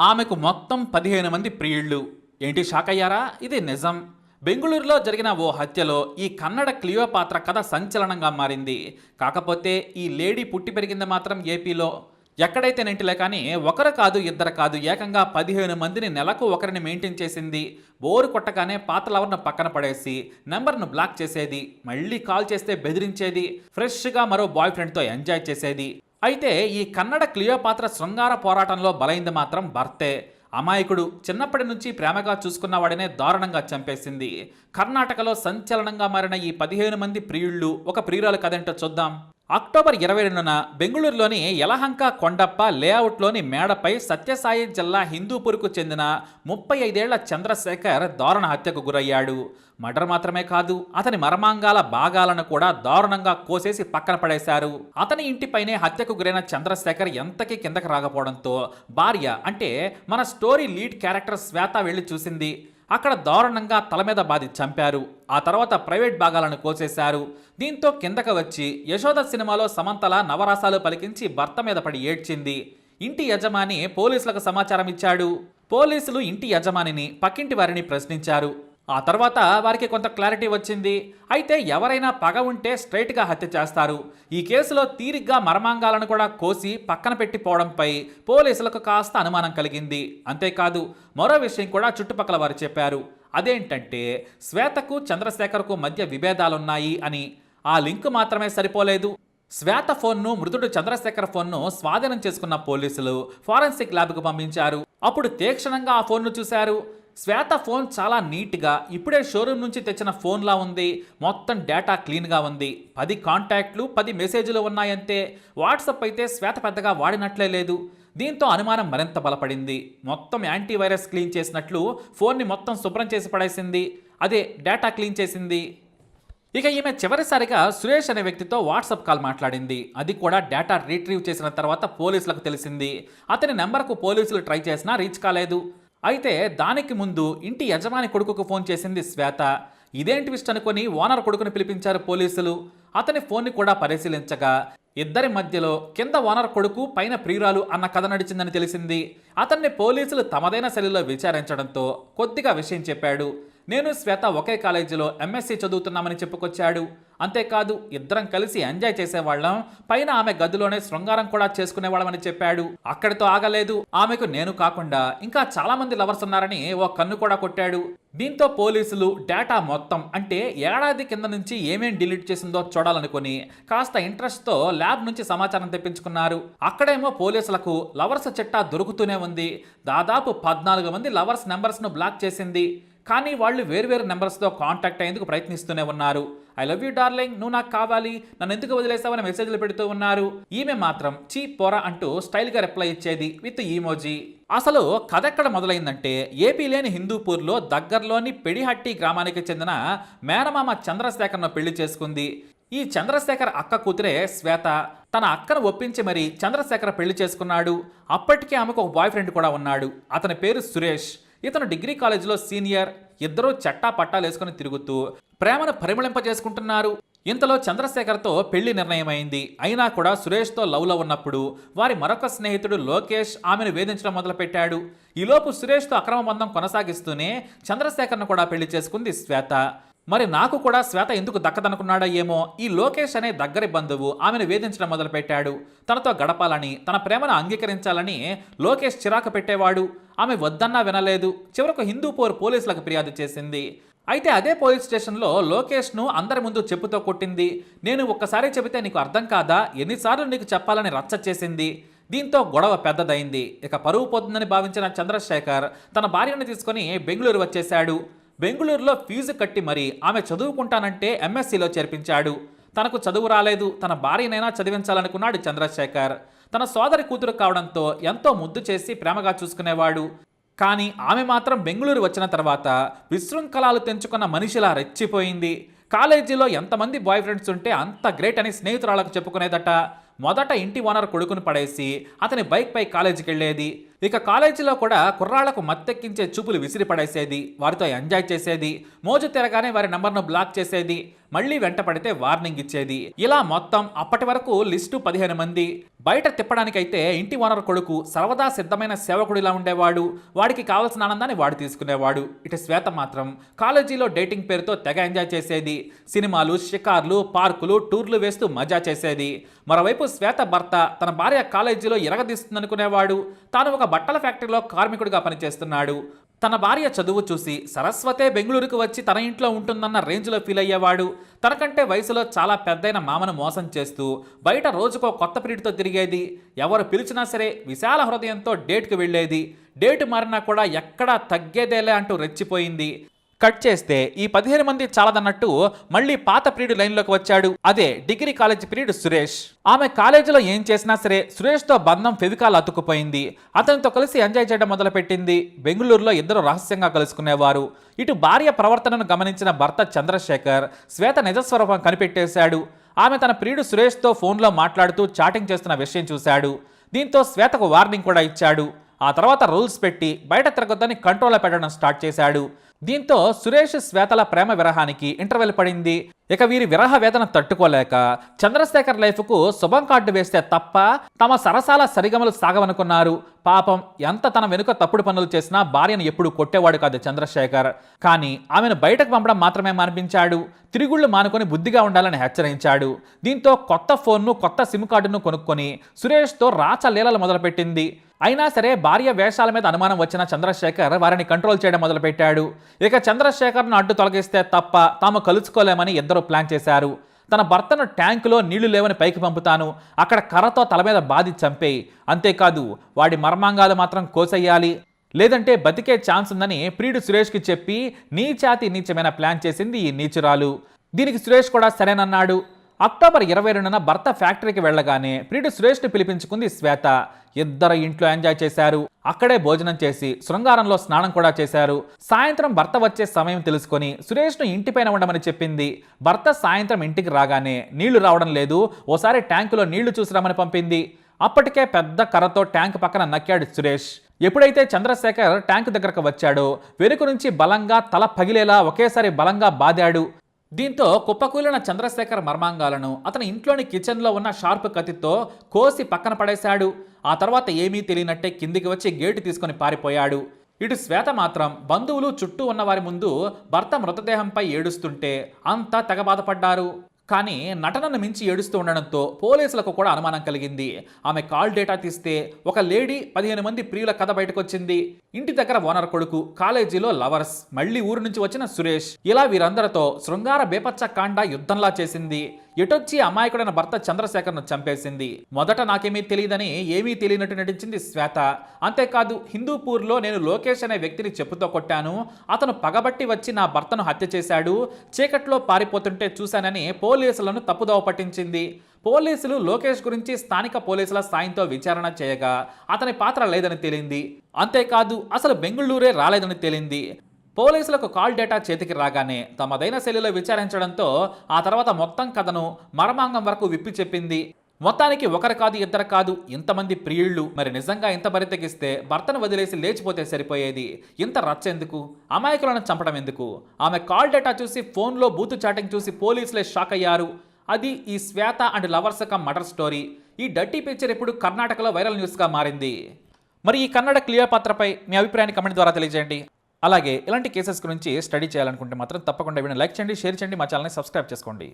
ఆమెకు మొత్తం పదిహేను మంది ప్రియుళ్ళు. ఏంటి షాక్ అయ్యారా? ఇది నిజం. బెంగుళూరులో జరిగిన ఓ హత్యలో ఈ కన్నడ క్లియోపాత్ర కథ సంచలనంగా మారింది. కాకపోతే ఈ లేడీ పుట్టి పెరిగింది మాత్రం ఏపీలో. ఎక్కడైతే నెంటిలే కానీ ఒకరు కాదు ఇద్దరు కాదు ఏకంగా పదిహేను మందిని నెలకు ఒకరిని మెయింటైన్ చేసింది. బోరు కొట్టగానే పాత లవర్ను పక్కన పడేసి నెంబర్ను బ్లాక్ చేసేది. మళ్ళీ కాల్ చేస్తే బెదిరించేది. ఫ్రెష్గా మరో బాయ్ ఫ్రెండ్తో ఎంజాయ్ చేసేది. అయితే ఈ కన్నడ క్లియోపాత్ర శృంగార పోరాటంలో బలైంది మాత్రం భర్తే. అమాయకుడు చిన్నప్పటి నుంచి ప్రేమగా చూసుకున్నవాడినే దారుణంగా చంపేసింది. కర్ణాటకలో సంచలనంగా మారిన ఈ పదిహేను మంది ప్రియుళ్ళు ఒక ప్రియురాలు కదేంటో చూద్దాం. అక్టోబర్ ఇరవై రెండున బెంగళూరులోని యలహంక కొండప్ప లేఅవుట్లోని మేడపై సత్యసాయి జిల్లా హిందూపూర్కు చెందిన ముప్పై ఐదేళ్ళ చంద్రశేఖర్ దారుణ హత్యకు గురయ్యాడు. మర్డర్ మాత్రమే కాదు అతని మర్మాంగాల భాగాలను కూడా దారుణంగా కోసేసి పక్కన పడేశారు. అతని ఇంటిపైనే హత్యకు గురైన చంద్రశేఖర్ ఎంతకీ కిందకి రాకపోవడంతో భార్య అంటే మన స్టోరీ లీడ్ క్యారెక్టర్ శ్వేత వెళ్ళి చూసింది. అక్కడ దారుణంగా తల మీద బాధి చంపారు. ఆ తర్వాత ప్రైవేట్ భాగాలను కోసేశారు. దీంతో కిందకు వచ్చి యశోద సినిమాలో సమంతల నవరాసాలు పలికించి భర్త మీద పడి ఏడ్చింది. ఇంటి యజమాని పోలీసులకు సమాచారం ఇచ్చాడు పోలీసులు ఇంటి యజమానిని పక్కింటి వారిని ప్రశ్నించారు. ఆ తర్వాత వారికి కొంత క్లారిటీ వచ్చింది. అయితే ఎవరైనా పగ ఉంటే స్ట్రైట్గా హత్య చేస్తారు. ఈ కేసులో తీరిగ్గా మర్మాంగాలను కూడా కోసి పక్కన పెట్టిపోవడంపై పోలీసులకు కాస్త అనుమానం కలిగింది. అంతేకాదు మరో విషయం కూడా చుట్టుపక్కల వారు చెప్పారు. అదేంటంటే శ్వేతకు చంద్రశేఖర్కు మధ్య విభేదాలున్నాయి అని. ఆ లింక్ మాత్రమే సరిపోలేదు. శ్వేత ఫోన్ను మృతుడు చంద్రశేఖర్ ఫోన్ను స్వాధీనం చేసుకున్న పోలీసులు ఫారెన్సిక్ ల్యాబ్కు పంపించారు. అప్పుడు తీక్షణంగా ఆ ఫోన్ను చూశారు. శ్వేత ఫోన్ చాలా నీట్గా ఇప్పుడే షోరూమ్ నుంచి తెచ్చిన ఫోన్లా ఉంది. మొత్తం డేటా క్లీన్గా ఉంది. పది కాంటాక్ట్లు పది మెసేజ్లు ఉన్నాయంతే వాట్సప్ అయితే శ్వేత పెద్దగా వాడినట్లే లేదు. దీంతో అనుమానం మరింత బలపడింది. మొత్తం యాంటీవైరస్ క్లీన్ చేసినట్లు ఫోన్ని మొత్తం శుభ్రం చేసి పడేసింది. అదే డేటా క్లీన్ చేసింది. ఇక ఈమె చివరిసారిగా సురేష్ అనే వ్యక్తితో వాట్సాప్ కాల్ మాట్లాడింది. అది కూడా డేటా రీట్రీవ్ చేసిన తర్వాత పోలీసులకు తెలిసింది. అతని నెంబర్కు పోలీసులు ట్రై చేసినా రీచ్ కాలేదు. అయితే దానికి ముందు ఇంటి యజమాని కొడుకుకు ఫోన్ చేసింది శ్వేత. ఇదేం ట్విస్ట్ అనుకొని ఓనర్ కొడుకుని పిలిపించారు పోలీసులు. అతని ఫోన్ని కూడా పరిశీలించగా ఇద్దరి మధ్యలో కింద ఓనర్ కొడుకు పైన ప్రియురాలు అన్న కథ నడిచిందని తెలిసింది. అతన్ని పోలీసులు తమదైన శైలిలో విచారించడంతో కొద్దిగా విషయం చెప్పాడు. నేను శ్వేత ఒకే కాలేజీలో ఎంఎస్సీ చదువుతున్నామని చెప్పుకొచ్చాడు. అంతేకాదు ఇద్దరం కలిసి ఎంజాయ్ చేసేవాళ్ళం. పైన ఆమె గదిలోనే శృంగారం కూడా చేసుకునేవాళ్ళమని చెప్పాడు. అక్కడితో ఆగలేదు. ఆమెకు నేను కాకుండా ఇంకా చాలా మంది లవర్స్ ఉన్నారని ఓ కన్ను కూడా కొట్టాడు. దీంతో పోలీసులు డేటా మొత్తం అంటే ఏడాది కింద నుంచి ఏమేం డిలీట్ చేసిందో చూడాలనుకుని కాస్త ఇంట్రెస్ట్తో ల్యాబ్ నుంచి సమాచారం తెప్పించుకున్నారు. అక్కడేమో పోలీసులకు లవర్స్ చిట్టా దొరుకుతూనే ఉంది. దాదాపు పద్నాలుగు మంది లవర్స్ నెంబర్స్ను బ్లాక్ చేసింది. కానీ వాళ్ళు వేరువేరు నెంబర్స్తో కాంటాక్ట్ అయ్యేందుకు ప్రయత్నిస్తూనే ఉన్నారు. ఐ లవ్ యూ డార్లింగ్ నువ్వు నాకు కావాలి నన్ను ఎందుకు వదిలేసావని మెసేజ్లు పెడుతూ ఉన్నారు. ఈమె మాత్రం చీ పోరా అంటూ స్టైల్గా రిప్లై ఇచ్చేది విత్ ఈమోజీ. అసలు కథ ఎక్కడ మొదలైందంటే ఏపీ లేని హిందూపూర్లో దగ్గరలోని పెడిహట్టి గ్రామానికి చెందిన మేనమామ చంద్రశేఖర్ను పెళ్ళి చేసుకుంది. ఈ చంద్రశేఖర్ అక్క కూతురే శ్వేత. తన అక్కను ఒప్పించి మరి చంద్రశేఖర్ పెళ్ళి చేసుకున్నాడు. అప్పటికే ఆమెకు ఒక బాయ్ ఫ్రెండ్ కూడా ఉన్నాడు. అతని పేరు సురేష్. ఇతను డిగ్రీ కాలేజీలో సీనియర్ ఇద్దరూ చట్టా పట్టాలు వేసుకుని తిరుగుతూ ప్రేమను పరిమళింపజేసుకుంటున్నారు. ఇంతలో చంద్రశేఖర్తో పెళ్ళి నిర్ణయమైంది. అయినా కూడా సురేష్తో లవ్లో ఉన్నప్పుడు వారి మరొక స్నేహితుడు లోకేష్ ఆమెను వేధించడం మొదలుపెట్టాడు. ఈలోపు సురేష్తో అక్రమ బంధం కొనసాగిస్తూనే చంద్రశేఖర్ను కూడా పెళ్ళి చేసుకుంది శ్వేత. మరి నాకు కూడా శ్వేత ఎందుకు దక్కదనుకున్నాడో ఏమో ఈ లోకేష్ అనే దగ్గరి బంధువు ఆమెను వేధించడం మొదలుపెట్టాడు. తనతో గడపాలని తన ప్రేమను అంగీకరించాలని లోకేష్ చిరాకు పెట్టేవాడు. ఆమె వద్దన్నా వినలేదు. చివరకు హిందూపూర్ పోలీసులకు ఫిర్యాదు చేసింది. అయితే అదే పోలీస్ స్టేషన్లో లోకేష్ను అందరి ముందు చెప్పుతో కొట్టింది. నేను ఒక్కసారి చెబితే నీకు అర్థం కాదా? ఎన్నిసార్లు నీకు చెప్పాలని రచ్చ చేసింది. దీంతో గొడవ పెద్దదైంది. ఇక పరువు పోతుందని భావించిన చంద్రశేఖర్ తన భార్యను తీసుకొని బెంగళూరు వచ్చేశాడు. బెంగళూరులో ఫీజు కట్టి మరీ ఆమె చదువుకుంటానంటే ఎంఎస్సీలో చేర్పించాడు. తనకు చదువు రాలేదు తన భార్యనైనా చదివించాలనుకున్నాడు చంద్రశేఖర్. తన సోదరి కూతురు కావడంతో ఎంతో ముద్దు చేసి ప్రేమగా చూసుకునేవాడు. కానీ ఆమె మాత్రం బెంగళూరు వచ్చిన తర్వాత విశృంఖలాలు తెంచుకున్న మనిషిలా రెచ్చిపోయింది. కాలేజీలో ఎంతమంది బాయ్ ఫ్రెండ్స్ ఉంటే అంత గ్రేట్ అని స్నేహితురాలకు చెప్పుకునేదట. మొదట ఇంటి ఓనర్ కొడుకుని పడేసి అతని బైక్పై కాలేజీకి వెళ్ళేది ఇక కాలేజీలో కూడా కుర్రాళ్ళకు మత్తెక్కించే చూపులు విసిరిపడేసేది వారితో ఎంజాయ్ చేసేది మోజు తిరగానే వారి నంబర్ను బ్లాక్ చేసేది మళ్ళీ వెంట పడితే వార్నింగ్ ఇచ్చేది. ఇలా మొత్తం అప్పటి వరకు లిస్టు పదిహేను మంది. బయట తిప్పడానికైతే ఇంటి ఓనర్ కొడుకు సర్వదా సిద్ధమైన సేవకుడిలా ఉండేవాడు. వాడికి కావాల్సిన ఆనందాన్ని వాడు తీసుకునేవాడు. ఇటు శ్వేత మాత్రం కాలేజీలో డేటింగ్ పేరుతో తెగ ఎంజాయ్ చేసేది. సినిమాలు షికార్లు పార్కులు టూర్లు వేస్తూ మజా చేసేది. మరోవైపు శ్వేత భర్త తన భార్య కాలేజీలో ఎరగదీస్తుందనుకునేవాడు తాను ఒక బట్టల ఫ్యాక్టరీలో కార్మికుడిగా పనిచేస్తున్నాడు. తన భార్య చదువు చూసి సరస్వతే బెంగళూరుకు వచ్చి తన ఇంట్లో ఉంటుందన్న రేంజ్లో ఫీల్ అయ్యేవాడు. తనకంటే వయసులో చాలా పెద్దయిన మామను మోసం చేస్తూ బయట రోజుకో కొత్త పీరియడ్తో తిరిగేది. ఎవరు పిలిచినా సరే విశాల హృదయంతో డేట్కి వెళ్ళేది. డేట్ మారినా కూడా ఎక్కడా తగ్గేదేలే అంటూ రెచ్చిపోయింది. కట్ చేస్తే ఈ పదిహేను మంది చాలదన్నట్టు మళ్ళీ పాత పీరియడ్ లైన్లోకి వచ్చాడు. అదే డిగ్రీ కాలేజ్ పీరియడ్ సురేష్. ఆమె కాలేజీలో ఏం చేసినా సరే సురేష్తో బంధం ఫెవికాల్ అతుక్కుపోయింది. అతనితో కలిసి ఎంజాయ్ చేయడం మొదలుపెట్టింది. బెంగళూరులో ఇద్దరు రహస్యంగా కలుసుకునేవారు. ఇటు భార్య ప్రవర్తనను గమనించిన భర్త చంద్రశేఖర్ శ్వేత నిజస్వరూపం కనిపెట్టేశాడు. ఆమె తన ప్రియుడు సురేష్తో ఫోన్లో మాట్లాడుతూ చాటింగ్ చేస్తున్న విషయం చూశాడు. దీంతో శ్వేతకు వార్నింగ్ కూడా ఇచ్చాడు. ఆ తర్వాత రూల్స్ పెట్టి బయట తిరగొద్దని కంట్రోల్లో పెట్టడం స్టార్ట్ చేశాడు. దీంతో సురేష్ శ్వేతల ప్రేమ విరహానికి ఇంటర్వెల్ పడింది. ఇక వీరి విరహ వేదన తట్టుకోలేక చంద్రశేఖర్ లైఫ్కు శుభం కార్డు వేస్తే తప్ప తమ సరసాల సరిగమలు సాగవనుకున్నారు. పాపం ఎంత తన వెనుక తప్పుడు పనులు చేసినా భార్యను ఎప్పుడు కొట్టేవాడు కాదు చంద్రశేఖర్. కానీ ఆమెను బయటకు పంపడం మాత్రమే మానిపించాడు. తిరుగుళ్ళు మానుకొని బుద్ధిగా ఉండాలని హెచ్చరించాడు. దీంతో కొత్త ఫోన్ను కొత్త సిమ్ కార్డును కొనుక్కొని సురేష్తో రాచ లీలలు మొదలుపెట్టింది. అయినా సరే భార్య వేషాల మీద అనుమానం వచ్చిన చంద్రశేఖర్ వారిని కంట్రోల్ చేయడం మొదలుపెట్టాడు. ఇక చంద్రశేఖర్ను అడ్డు తొలగిస్తే తప్ప తాము కలుసుకోలేమని ఇద్దరు ప్లాన్ చేశారు. తన భర్తను ట్యాంకులో నీళ్ళు లేవని పైకి పంపుతాను. అక్కడ కర్రతో తల మీద బాధి చంపేయి. అంతేకాదు వాడి మర్మాంగాలు మాత్రం కోసెయ్యాలి. లేదంటే బతికే ఛాన్స్ ఉందని ప్రియుడు సురేష్కి చెప్పి నీచాతి నీచమైన ప్లాన్ చేసింది ఈ నీచురాలు. దీనికి సురేష్ కూడా సరేనన్నాడు. అక్టోబర్ ఇరవై రెండున భర్త ఫ్యాక్టరీకి వెళ్ళగానే ప్రియుడు సురేష్ని పిలిపించుకుంది శ్వేత. ఇద్దరు ఇంట్లో ఎంజాయ్ చేశారు. అక్కడే భోజనం చేసి శృంగారంలో స్నానం కూడా చేశారు. సాయంత్రం భర్త వచ్చే సమయం తెలుసుకొని సురేష్ను ఇంటిపైన ఉండమని చెప్పింది. భర్త సాయంత్రం ఇంటికి రాగానే నీళ్ళు రావడం లేదు. ఓసారి ట్యాంకులో నీళ్ళు చూసిరామని పంపింది. అప్పటికే పెద్ద కర్రతో ట్యాంక్ పక్కన నక్కాడు సురేష్. ఎప్పుడైతే చంద్రశేఖర్ ట్యాంక్ దగ్గరకు వచ్చాడో వెనుక నుంచి బలంగా తల పగిలేలా ఒకేసారి బలంగా బాదాడు. దీంతో కుప్పకూలిన చంద్రశేఖర్ మర్మాంగాలను అతని ఇంట్లోని కిచెన్లో ఉన్న షార్ప్ కత్తితో కోసి పక్కన పడేశాడు. ఆ తర్వాత ఏమీ తెలియనట్టే కిందికి వచ్చి గేటు తీసుకొని పారిపోయాడు. ఇటు శ్వేత మాత్రం బంధువులు చుట్టూ ఉన్నవారి ముందు భర్త మృతదేహంపై ఏడుస్తుంటే అంతా తెగ బాధపడ్డారు. కానీ నటనను మించి ఏడుస్తూ ఉండడంతో పోలీసులకు కూడా అనుమానం కలిగింది. ఆమె కాల్ డేటా తీస్తే ఒక లేడీ పదిహేను మంది ప్రియుల కథ బయటకొచ్చింది. ఇంటి దగ్గర ఓనర్ కొడుకు కాలేజీలో లవర్స్ మళ్ళీ ఊరు నుంచి వచ్చిన సురేష్. ఇలా వీరందరితో శృంగార బేపచ్చ కాండ యుద్ధంలా చేసింది. ఎటొచ్చి అమాయకుడైన భర్త చంద్రశేఖర్ను చంపేసింది? మొదట నాకేమీ తెలియదని ఏమీ తెలియనట్టు నటించింది శ్వేత. అంతేకాదు హిందూపూర్లో నేను లోకేష్ అనే వ్యక్తిని చెప్పుతో కొట్టాను. అతను పగబట్టి వచ్చి నా భర్తను హత్య చేశాడు. చీకట్లో పారిపోతుంటే చూశానని పోలీసులను తప్పుదోవ పట్టించింది. పోలీసులు లోకేష్ గురించి స్థానిక పోలీసుల సాయంతో విచారణ చేయగా అతని పాత్ర లేదని తేలింది. అంతేకాదు అసలు బెంగళూరే రాలేదని తేలింది. పోలీసులకు కాల్ డేటా చేతికి రాగానే తమదైన శైలిలో విచారించడంతో ఆ తర్వాత మొత్తం కథను మర్మాంగం వరకు విప్పి చెప్పింది. మొత్తానికి ఒకరు కాదు ఇద్దరు కాదు ఇంతమంది ప్రియుళ్ళు. మరి నిజంగా ఇంత బరితెగిస్తే భర్తను వదిలేసి లేచిపోతే సరిపోయేది? ఇంత రచ్చ ఎందుకు? అమాయకులను చంపడం ఎందుకు? ఆమె కాల్ డేటా చూసి ఫోన్లో బూతు చాటింగ్ చూసి పోలీసులే షాక్ అయ్యారు. అది ఈ Shweta and lovers cum murder story. ఈ డర్టీ పిక్చర్ ఇప్పుడు కర్ణాటకలో వైరల్ న్యూస్గా మారింది. మరి ఈ కన్నడ క్లియర్ పాత్రపై మీ అభిప్రాయాన్ని కమెంట్ ద్వారా తెలియజేయండి. అలాగే ఇలాంటి కేసెస్ గురించి స్టడీ చేయాలనుకుంటే మాత్రం తప్పకుండా వీడియో లైక్ చేయండి షేర్ చేయండి మా ఛానల్ని సబ్స్క్రైబ్ చేసుకోండి.